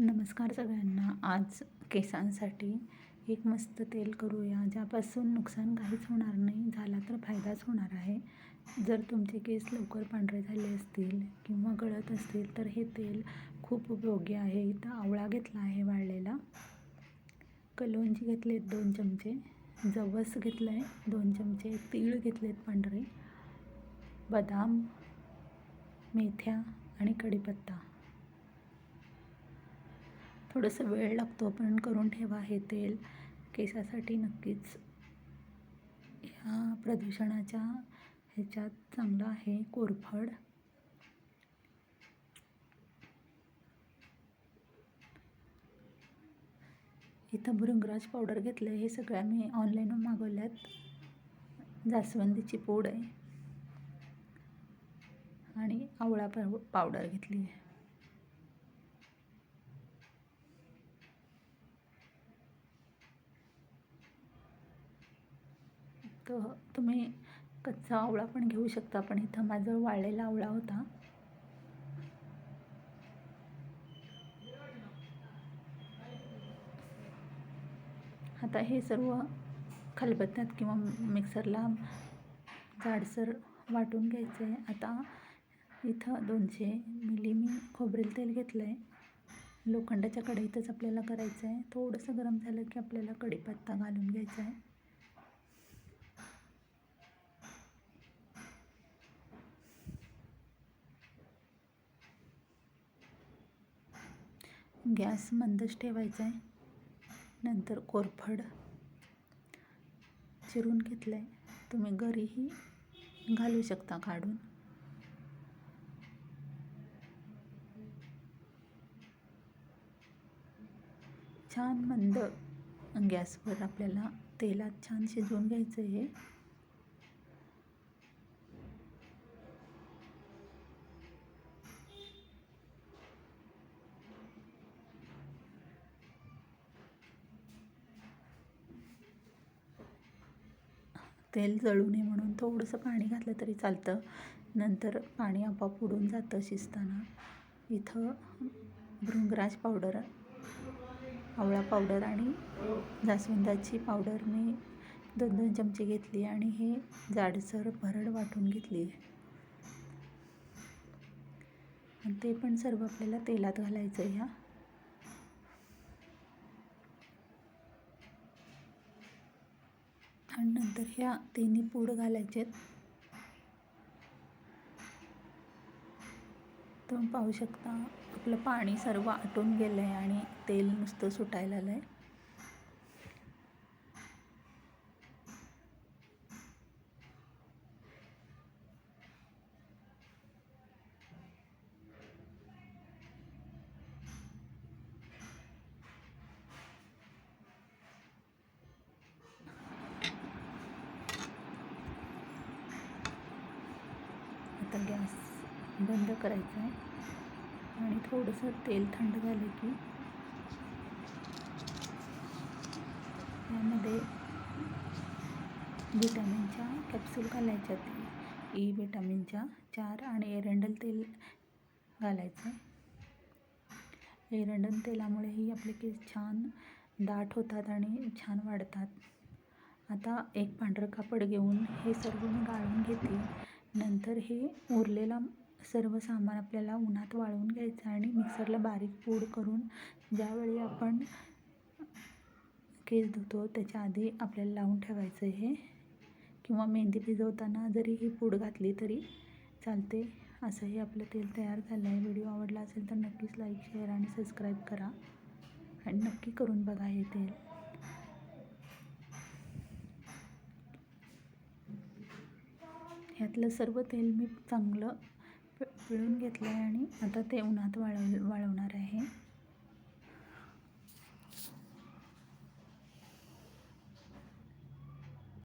नमस्कार सगळ्यांना. आज केसांसाठी एक मस्त तेल करूया ज्यापासून नुकसान काहीच होणार नाही झाला तर फायदाच होणार आहे. जर तुमचे केस लवकर पांढरे झाले असतील किंवा गळत असतील तर हे तेल खूप उपयोगी आहे. इथं आवळा घेतला आहे वाळलेला. कलोंजी घेतलेत दोन चमचे. जवस घेतलं आहे दोन चमचे. तीळ घेतलेत पांढरे. बदाम मेथ्या आणि कढीपत्ता. थोडंसं वेळ लागतो पण करून ठेवा हे तेल. केसासाठी नक्कीच ह्या प्रदूषणाच्या ह्याच्यात चांगलं आहे कोरफड. इथं भृंगराज पावडर घेतलं आहे हे सगळ्या मी ऑनलाईन मागवल्यात. जास्वंदीची पूड आहे. आणि आवळा पाव पावडर घेतली आहे तर तुम्ही कच्चा आवळा पण घेऊ शकता पण इथं माझं वाळलेला आवळा होता. आता हे सर्व खलबत्त्यात किंवा मिक्सरला जाडसर वाटून घ्यायचं. आहे आता इथं दोनशे मिली मी खोबरेल तेल घेतलं आहे लोखंडाच्या कढईतच आपल्याला करायचं आहे थोडंसं गरम झालं की आपल्याला कढीपत्ता घालून घ्यायचा आहे गॅस मंदच ठेवायचा आहे नंतर कोरफड चिरून घेतलं आहे तुम्ही घरीही घालू शकता काढून. छान मंद गॅसवर आपल्याला तेलात छान शिजवून घ्यायचं आहे तेल जळू नये म्हणून थोडंसं पाणी घातलं तरी चालतं. नंतर पाणी आपोआप उडून जातं शिजताना. इथं भृंगराज पावडर आवळा पावडर आणि जास्वंदाची पावडर मी दोन दोन चमचे घेतली आणि हे जाडसर भरड वाटून घेतली. आणि ते पण सर्व आपल्याला तेलात घालायचं ह्या आणि नंतर ह्या तिन्ही पूड घालायचे तुम्ही पाहू शकता आपलं पाणी सर्व आटून गेलं आहे आणि तेल नुसतं सुटायला आलं आहे आता गॅस बंद करायचं आहे. आणि थोडंसं तेल थंड झालं की यामध्ये विटॅमिनच्या कॅप्सूल घालायच्या ते ई विटॅमिनच्या चार आणि एरंडल तेल घालायचं. एरंडल तेलामुळेही आपले केस छान दाट होतात आणि छान वाढतात. आता एक पांढरं कापड घेऊन हे सर्व मी गाळून घेते. नंतर हे उरलेला सर्व सामान आपल्याला उन्हात वाळवून घ्यायचं आणि मिक्सरला बारीक पूड करून ज्यावेळी आपण केस धुतो त्याच्या आधी आपल्याला लावून ठेवायचं हे किंवा मेहंदी भिजवताना जरी ही पूड घातली तरी चालते. असंही आपलं तेल तयार झालं आहे व्हिडिओ आवडला असेल तर नक्कीच लाईक शेअर आणि सबस्क्राईब करा. आणि नक्की करून बघा हे तेल. ह्यातलं सर्व तेल मी चांगलं पिळून घेतलं आहे आणि आता ते उन्हात वाळव वाळवणार आहे.